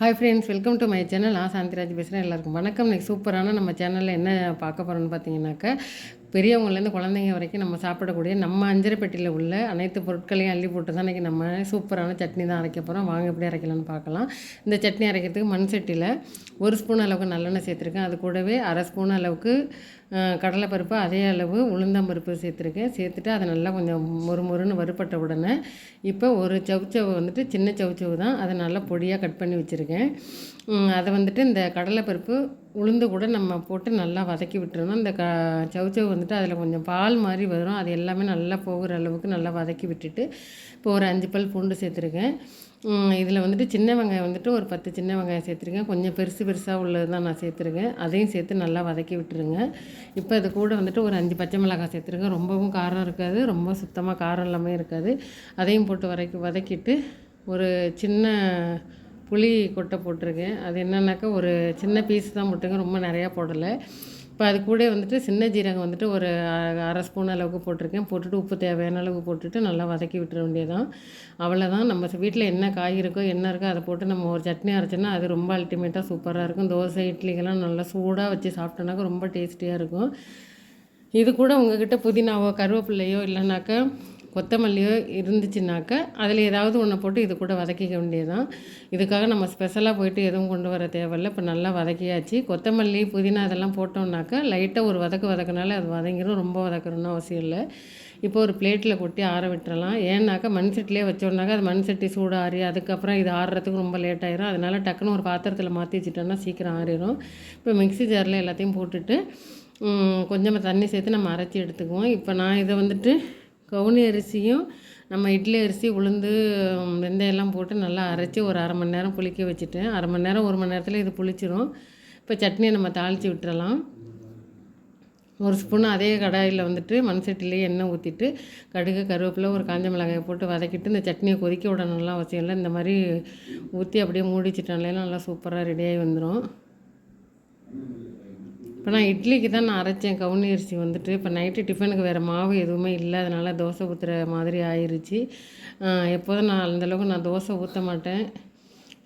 Hi friends welcome to my channel நான் சாந்திராஜ் பேசுகிறேன் எல்லாருக்கும் வணக்கம். இன்றைக்கி சூப்பரான நம்ம சேனலில் என்ன பார்க்க போகிறோன்னு பார்த்தீங்கன்னாக்கா பெரியவங்கலேருந்து குழந்தைங்க வரைக்கும் நம்ம சாப்பிடக்கூடிய நம்ம அஞ்சரை பெட்டியில் உள்ள அனைத்து பொருட்களையும் அள்ளி போட்டு தான் இன்றைக்கி நம்ம சூப்பரான சட்னி தான் அரைக்க போகிறோம் வாங்க எப்படி அரைக்கலாம்னு பார்க்கலாம். இந்த சட்னி அரைக்கிறதுக்கு மண் சட்டியில் ஒரு ஸ்பூன் அளவுக்கு நல்லெண்ணெய் சேர்த்துருக்கேன். அது கூடவே அரை ஸ்பூன் அளவுக்கு கடலைப்பருப்பு அதே அளவு உளுந்தம்பருப்பு சேர்த்துருக்கேன். சேர்த்துட்டு அதை நல்லா கொஞ்சம் மொறு மொறுன்னு வறுப்பட்ட உடனே இப்போ ஒரு சவுச்சவு வந்துட்டு சின்ன சவுச்சவு தான். அதை நல்லா பொடியாக கட் பண்ணி வச்சுருக்கேன். அதை வந்துட்டு இந்த கடலைப்பருப்பு உளுந்து கூட நம்ம போட்டு நல்லா வதக்கி விட்டுருந்தோம் இந்த க சவுச்சவு வந்துட்டு அதில் கொஞ்சம் பால் மாதிரி வரும். அது எல்லாமே நல்லா போகிற அளவுக்கு நல்லா வதக்கி விட்டுட்டு இப்போ ஒரு அஞ்சு பல் பூண்டு சேர்த்துருக்கேன். இதில் வந்துட்டு சின்ன வெங்காயம் வந்துட்டு ஒரு பத்து சின்ன வெங்காயம் சேர்த்துருக்கேன். கொஞ்சம் பெருசு பெருசாக உள்ளது தான் நான் சேர்த்துருக்கேன். அதையும் சேர்த்து நல்லா வதக்கி விட்டுருங்க. இப்போ அது கூட வந்துட்டு ஒரு அஞ்சு பச்சை மிளகாய் சேர்த்துருக்கேன். ரொம்பவும் காரம் இருக்காது. ரொம்ப சுத்தமாக காரம் இல்லாமல் இருக்காது. அதையும் போட்டு வதக்கி வதக்கிட்டு ஒரு சின்ன புளி கொட்டை போட்டிருக்கேன். அது என்னன்னாக்கா ஒரு சின்ன பீஸ் தான் போட்டிருக்கேன். ரொம்ப நிறையா போடலை. இப்போ அது கூட வந்துட்டு சின்ன ஜீரகம் வந்துட்டு ஒரு அரை ஸ்பூன் அளவுக்கு போட்டிருக்கேன். போட்டுட்டு உப்பு தேவையான அளவுக்கு போட்டுட்டு நல்லா வதக்கி விட்டுற வேண்டியதான் அவ்வளோதான் நம்ம வீட்டில் என்ன காய் இருக்கோ என்ன இருக்கோ அதை போட்டு நம்ம ஒரு சட்னி அரைச்சோன்னா அது ரொம்ப அல்டிமேட்டாக சூப்பராக இருக்கும். தோசை இட்லிகெல்லாம் நல்லா சூடாக வச்சு சாப்பிட்டோன்னாக்கா ரொம்ப டேஸ்டியாக இருக்கும். இது கூட உங்ககிட்ட புதினாவோ கருவேப்பில்லையோ இல்லைனாக்கா கொத்தமல்லியோ இருந்துச்சுனாக்கா அதில் ஏதாவது ஒன்றை போட்டு இது கூட வதக்கிக்க வேண்டியதுதான். இதுக்காக நம்ம ஸ்பெஷலாக போயிட்டு எதுவும் கொண்டு வர தேவையில்ல. இப்போ நல்லா வதக்கியாச்சு. கொத்தமல்லி புதினா இதெல்லாம் போட்டோம்னாக்கா லைட்டாக ஒரு வதக்கு வதக்கினாலே அது வதங்கிடும் ரொம்ப வதக்கணும்னு அவசியம் இல்லை. இப்போ ஒரு பிளேட்டில் கொட்டி ஆற விட்டுறலாம். ஏன்னாக்கா மண் சட்டிலே வச்சோம்னாக்கா அது மண் சட்டி சூடாறி அதுக்கப்புறம் இது ஆறுறதுக்கு ரொம்ப லேட் ஆயிரும். அதனால் டக்குன்னு ஒரு பாத்திரத்தில் மாற்றி வச்சுட்டோம்னா சீக்கிரம் ஆறிடும் இப்போ மிக்சி ஜாரில் எல்லாத்தையும் போட்டுட்டு கொஞ்சமாக தண்ணி சேர்த்து நம்ம அரைச்சி எடுத்துக்குவோம். இப்போ நான் இதை வந்துட்டு கவுனி அரிசியும் நம்ம இட்லி அரிசி உளுந்து வெந்தயம்லாம் போட்டு நல்லா அரைச்சி ஒரு அரை மணி நேரம் புளிக்க வச்சுட்டேன் அரை மணி நேரம் ஒரு மணி நேரத்தில் இது புளிச்சிரும். இப்போ சட்னியை நம்ம தாளித்து விட்டுறலாம். ஒரு ஸ்பூன் அதே கடாயில் வந்துட்டு மண் சட்டிலேயே எண்ணெய் ஊற்றிட்டு கடுகு கருவேப்பிலை ஒரு காஞ்ச மிளகாயை போட்டு வதக்கிட்டு இந்த சட்னியை கொதிக்க விடணும்லாம் அவசியம் இல்லை. இந்த மாதிரி ஊற்றி அப்படியே மூடிச்சிட்டாலே நல்லா சூப்பராக ரெடியாகி வந்துடும் இப்போ நான் இட்லிக்கு தான் நான் அரைச்சேன். கவுனி அரிசி வந்துட்டு. இப்போ நைட்டு டிஃபனுக்கு வேறு மாவு எதுவுமே இல்லை அதனால் தோசை ஊற்றுற மாதிரி ஆயிடுச்சு எப்போதும் நான் அந்தளவுக்கு நான் தோசை ஊற்ற மாட்டேன்.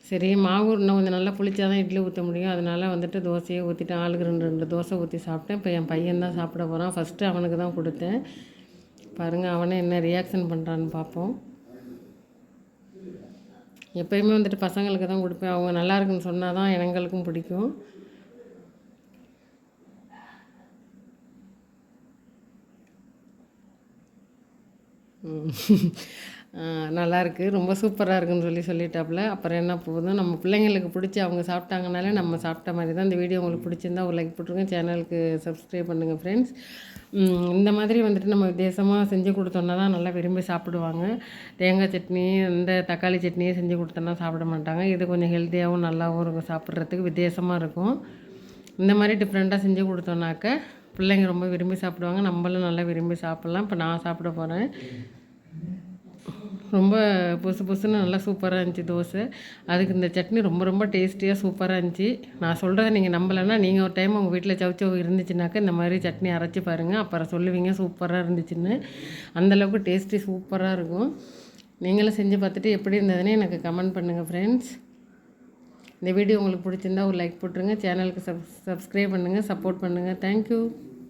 சரி மாவு இன்னும் கொஞ்சம் நல்லா புளிச்சா தான் இட்லி ஊற்ற முடியும். அதனால் வந்துட்டு தோசையை ஊற்றிட்டு ஆளுக்கு ரெண்டு ரெண்டு தோசை ஊற்றி சாப்பிட்டேன். இப்போ என் பையன் தான் சாப்பிட போகிறான் ஃபஸ்ட்டு அவனுக்கு தான் கொடுத்தேன். பாருங்கள் அவனே என்ன ரியாக்ஷன் பண்ணுறான்னு பார்ப்போம். எப்போயுமே வந்துட்டு பசங்களுக்கு தான் கொடுப்பேன். அவங்க நல்லா இருக்குன்னு சொன்னால் தான் எங்களுக்கும் பிடிக்கும். நல்லாயிருக்கு ரொம்ப சூப்பராக இருக்குன்னு சொல்லி சொல்லிட்டாப்புல. அப்புறம் என்ன போகுது நம்ம பிள்ளைங்களுக்கு பிடிச்சி அவங்க சாப்பிட்டாங்கனாலே நம்ம சாப்பிட்ட மாதிரி தான் இந்த வீடியோ உங்களுக்கு பிடிச்சிருந்தா ஒரு லைக் போட்டுருங்க. சேனலுக்கு சப்ஸ்கிரைப் பண்ணுங்கள் ஃப்ரெண்ட்ஸ் இந்த மாதிரி வந்துட்டு நம்ம வித்தியாசமாக செஞ்சு கொடுத்தோன்னா தான் நல்லா விரும்பி சாப்பிடுவாங்க. தேங்காய் சட்னி இந்த தக்காளி சட்னியே செஞ்சு கொடுத்தோன்னா சாப்பிட மாட்டாங்க. இது கொஞ்சம் ஹெல்த்தியாகவும் நல்லாவும் இருக்கும். சாப்பிட்றதுக்கு வித்தியாசமாக இருக்கும். இந்த மாதிரி டிஃப்ரெண்ட்டாக செஞ்சு கொடுத்தோன்னாக்க பிள்ளைங்க ரொம்ப விரும்பி சாப்பிடுவாங்க. நம்மளும் நல்லா விரும்பி சாப்பிட்லாம். இப்போ நான் சாப்பிட போகிறேன் ரொம்ப புசு புசுன்னு நல்லா சூப்பராக இருந்துச்சு தோசை. அதுக்கு இந்த சட்னி ரொம்ப ரொம்ப டேஸ்டியாக சூப்பராக இருந்துச்சு. நான் சொல்கிறத நீங்கள் நம்பலைன்னா நீங்கள் ஒரு டைம் உங்கள் வீட்டில் சவுச்சவு இருந்துச்சுனாக்கா இந்த மாதிரி சட்னி அரைச்சி பாருங்கள் அப்புறம் சொல்லுவீங்க சூப்பராக இருந்துச்சுன்னு. அந்தளவுக்கு டேஸ்ட்டி சூப்பராக இருக்கும். நீங்களும் செஞ்சு பார்த்துட்டு எப்படி இருந்ததுன்னு எனக்கு கமெண்ட் பண்ணுங்கள் ஃப்ரெண்ட்ஸ் இந்த வீடியோ உங்களுக்கு பிடிச்சிருந்தா ஒரு லைக் போட்டுருங்க. சேனலுக்கு சப் சப்ஸ்கிரைப் பண்ணுங்கள் சப்போர்ட் பண்ணுங்கள் தேங்க்யூ